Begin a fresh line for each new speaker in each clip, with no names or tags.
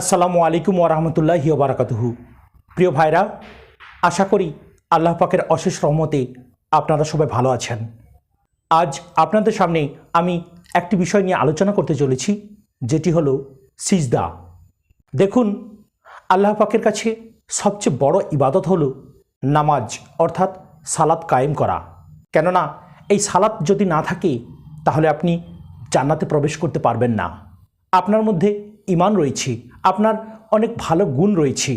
আসসালামু আলাইকুম ওরহামতুল্লাহ বারাকাতুহু প্রিয় ভাইরা, আশা করি আল্লাহ পাকের অশেষ রহমতে আপনারা সবাই ভালো আছেন। আজ আপনাদের সামনে আমি একটি বিষয় নিয়ে আলোচনা করতে চলেছি, যেটি হলো সিজদা। দেখুন, আল্লাহ পাকের কাছে সবচেয়ে বড় ইবাদত হলো নামাজ, অর্থাৎ সালাত কায়েম করা। কেননা, এই সালাত যদি না থাকে, তাহলে আপনি জান্নাতে প্রবেশ করতে পারবেন না। আপনার মধ্যে ইমান রয়েছে আপনার অনেক ভালো গুণ রয়েছে।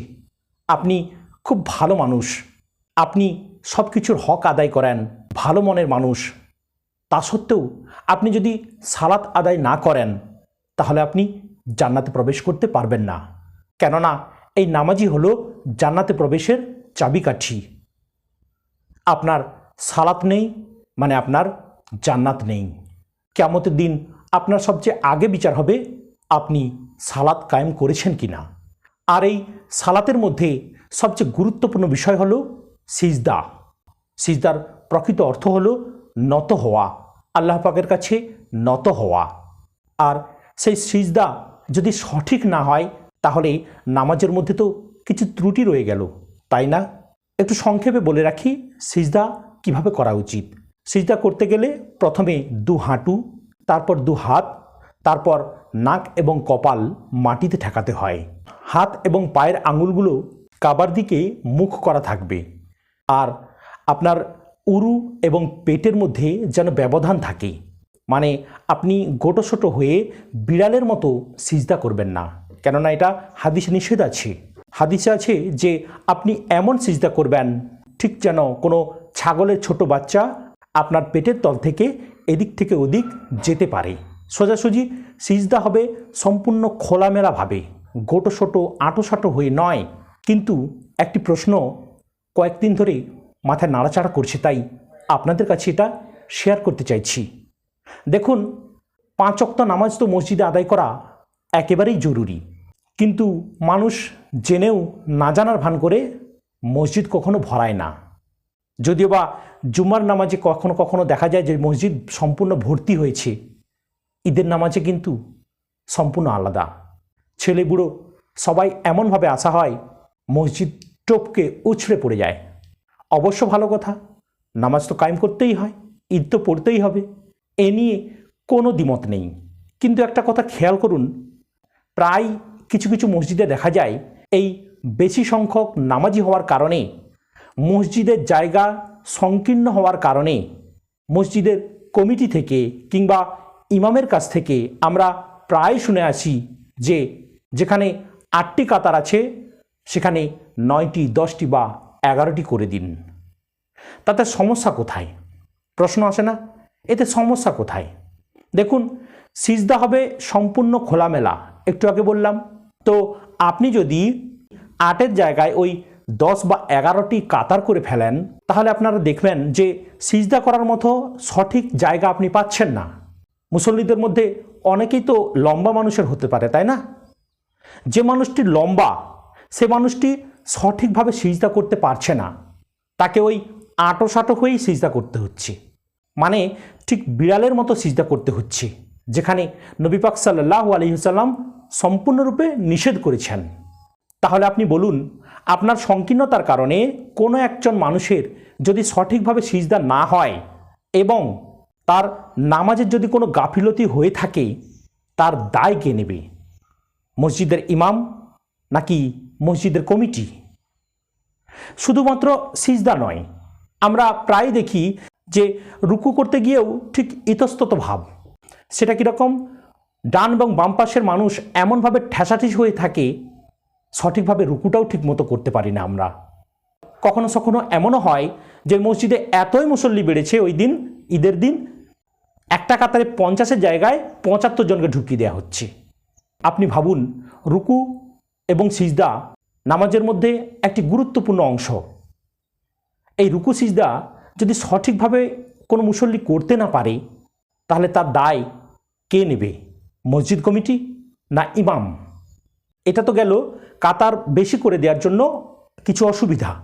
আপনি খুব ভালো মানুষ। আপনি সব কিছুর হক আদায় করেন, ভালো মনের মানুষ। তা সত্ত্বেও আপনি যদি সালাত আদায় না করেন, তাহলে আপনি জান্নাতে প্রবেশ করতে পারবেন না। কেননা এই নামাজই হলো জান্নাতে প্রবেশের চাবিকাঠি। আপনার সালাত নেই মানে আপনার জান্নাত নেই। কেমতের দিন আপনার সবচেয়ে আগে বিচার হবে আপনি সালাত কায়েম করেছেন কি না? আর এই সালাতের মধ্যে সবচেয়ে গুরুত্বপূর্ণ বিষয় হলো সিজদা। সিজদার প্রকৃত অর্থ হল নত হওয়া, আল্লাহ পাকের কাছে নত হওয়া। আর সেই সিজদা যদি সঠিক না হয়, তাহলে নামাজের মধ্যে তো কিছু ত্রুটি রয়ে গেল, তাই না? একটু সংক্ষেপে বলে রাখি, সিজদা কীভাবে করা উচিত? সিজদা করতে গেলে প্রথমে দু হাঁটু, তারপর দু হাত তারপর নাক এবং কপাল মাটিতে ঠেকাতে হয়। হাত এবং পায়ের আঙুলগুলো কাবার দিকে মুখ করা থাকবে। আর আপনার উরু এবং পেটের মধ্যে যেন ব্যবধান থাকে। মানে আপনি গোটোসোটো হয়ে বিড়ালের মতো সিজদা করবেন না। কেননা এটা হাদিসে নিষেধ আছে। হাদিসে আছে যে আপনি এমন সিজদা করবেন, ঠিক যেন কোনো ছাগলের ছোট বাচ্চা আপনার পেটের তল থেকে এদিক থেকে ওদিক যেতে পারে। সোজাসুজি সিজদা হবে সম্পূর্ণ খোলামেলাভাবে গোটোসোটো, আঁটোসাঁটো হয়ে নয়। কিন্তু একটি প্রশ্ন কয়েকদিন ধরে মাথায় নাড়াচাড়া করছে, তাই আপনাদের কাছে এটা শেয়ার করতে চাইছি। দেখুন পাঁচ অক্ত নামাজ তো মসজিদে আদায় করা একেবারেই জরুরি। কিন্তু মানুষ জেনেও না জানার ভান করে মসজিদ কখনো ভরায় না। যদিও বা জুমার নামাজে কখনো কখনো দেখা যায় যে মসজিদ সম্পূর্ণ ভর্তি হয়েছে। ঈদের নামাজে কিন্তু সম্পূর্ণ আলাদা। ছেলে বুড়ো সবাই এমনভাবে আসা হয়, মসজিদ টোপকে উছড়ে পড়ে যায়। অবশ্য ভালো কথা, নামাজ তো কায়েম করতেই হয়, ঈদ তো পড়তেই হবে, এ নিয়ে কোনো দ্বিমত নেই। কিন্তু একটা কথা খেয়াল করুন, প্রায় কিছু কিছু মসজিদে দেখা যায়, এই বেশি সংখ্যক নামাজি হওয়ার কারণে, মসজিদের জায়গা সংকীর্ণ হওয়ার কারণে, মসজিদের কমিটি থেকে কিংবা ইমামের কাছ থেকে আমরা প্রায় শুনে আসি যে যেখানে আটটি কাতার আছে, সেখানে নয়টি, দশটি বা এগারোটি করে দিন। তাতে সমস্যা কোথায়? প্রশ্ন আসে না? এতে সমস্যা কোথায়? দেখুন, সিজদা হবে সম্পূর্ণ খোলামেলা। একটু আগে বললাম। তো আপনি যদি আটের জায়গায় ওই দশ বা এগারোটি কাতার করে ফেলেন, তাহলে আপনারা দেখবেন যে সিজদা করার মতো সঠিক জায়গা আপনি পাচ্ছেন না। মুসল্লিদের মধ্যে অনেকেই তো লম্বা মানুষের হতে পারে, তাই না? যে মানুষটি লম্বা, সে মানুষটি সঠিকভাবে সিজদা করতে পারছে না। তাকে ওই আঁটো সাঁটো হয়েই সিজদা করতে হচ্ছে। মানে ঠিক বিড়ালের মতো সিজদা করতে হচ্ছে, যেখানে নবী পাক সাল্লাহ আলহিসাল্লাম সম্পূর্ণরূপে নিষেধ করেছেন। তাহলে আপনি বলুন, আপনার সংকীর্ণতার কারণে কোনো একজন মানুষের যদি সঠিকভাবে সিজদা না হয় এবং তার নামাজের যদি কোনো গাফিলতি হয়ে থাকে, তার দায় কে নেবে? মসজিদের ইমাম নাকি মসজিদের কমিটি? শুধুমাত্র সিজদা নয়, আমরা প্রায় দেখি যে রুকু করতে গিয়েও ঠিক ইতস্তত ভাব। সেটা কীরকম? ডান এবং বাম পাশের মানুষ এমনভাবে ঠেসাঠিস হয়ে থাকে, সঠিকভাবে রুকুটাও ঠিক মতো করতে পারি না আমরা। কখনো কখনো এমনও হয় যে মসজিদে এতই মুসল্লি বেড়েছে ওই দিন, ঈদের দিন একটা কাতারে পঞ্চাশের জায়গায় পঁচাত্তর জনকে ঢুকিয়ে দেওয়া হচ্ছে। আপনি ভাবুন, রুকু এবং সিজদা নামাজের মধ্যে একটি গুরুত্বপূর্ণ অংশ। এই রুকু, সিজদা যদি সঠিকভাবে কোনো মুসল্লি করতে না পারে, তাহলে তার দায় কে নেবে? মসজিদ কমিটি না ইমাম? এটা তো গেল কাতার বেশি করে দেওয়ার জন্য কিছু অসুবিধা।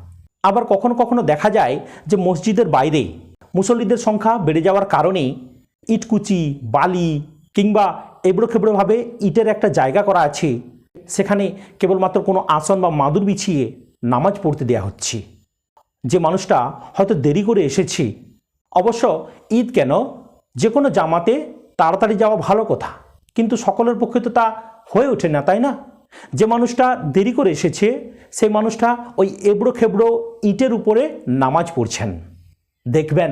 আবার কখনো কখনো দেখা যায় যে মসজিদের বাইরে মুসল্লিদের সংখ্যা বেড়ে যাওয়ার কারণে ইটকুচি, বালি কিংবা এবড়ো খেবড়োভাবে ইটের একটা জায়গা করা আছে। সেখানে কেবলমাত্র কোনো আসন বা মাদুর বিছিয়ে নামাজ পড়তে দেয়া হচ্ছে। যে মানুষটা হয়তো দেরি করে এসেছে। অবশ্য ঈদ কেন? যে কোনো জামাতে তাড়াতাড়ি যাওয়া ভালো কথা। কিন্তু সকলের পক্ষে তো তা হয়ে ওঠে না, তাই না? যে মানুষটা দেরি করে এসেছে, সেই মানুষটা ওই এবড়ো খেবড়ো ইটের উপরে নামাজ পড়ছেন। দেখবেন।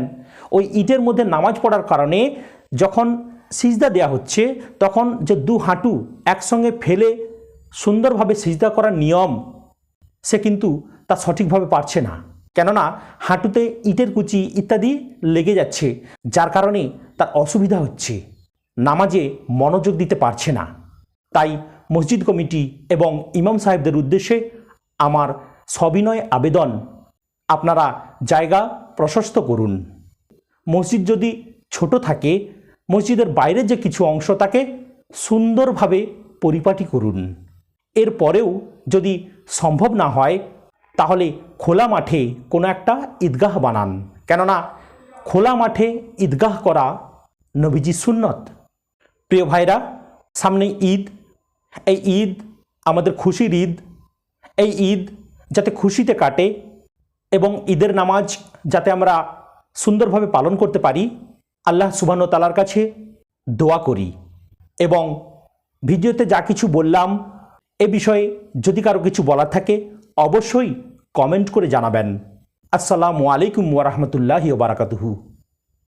ওই ইটের মধ্যে নামাজ পড়ার কারণে যখন সিজদা দেয়া হচ্ছে, তখন যে দু হাঁটু একসঙ্গে ফেলে সুন্দরভাবে সিজদা করার নিয়ম সে কিন্তু তা সঠিকভাবে পারছে না। কেননা হাঁটুতে ইটের কুচি ইত্যাদি লেগে যাচ্ছে, যার কারণে তার অসুবিধা হচ্ছে। নামাজে মনোযোগ দিতে পারছে না। তাই মসজিদ কমিটি এবং ইমাম সাহেবদের উদ্দেশ্যে আমার সবিনয় আবেদন। আপনারা জায়গা প্রশস্ত করুন। মসজিদ যদি ছোট থাকে, মসজিদের বাইরে যে কিছু অংশ তাকে সুন্দরভাবে পরিপাটি করুন। এরপরেও যদি সম্ভব না হয়, তাহলে খোলা মাঠে কোনো একটা ঈদগাহ বানান। কেননা, খোলা মাঠে ঈদগাহ করা নবীজি সুন্নত। প্রিয় ভাইরা, সামনে ঈদ। এই ঈদ আমাদের খুশির ঈদ। এই ঈদ যাতে খুশিতে কাটে এবং ঈদের নামাজ যাতে আমরা সুন্দরভাবে পালন করতে পারি, আল্লাহ সুবাহ তালার কাছে দোয়া করি। এবং ভিডিওতে যা কিছু বললাম, এ বিষয়ে যদি কারও কিছু বলার থাকে, অবশ্যই কমেন্ট করে জানাবেন। আসসালামু আলাইকুম ওরহমতুল্লাহি বারাকাতুহু।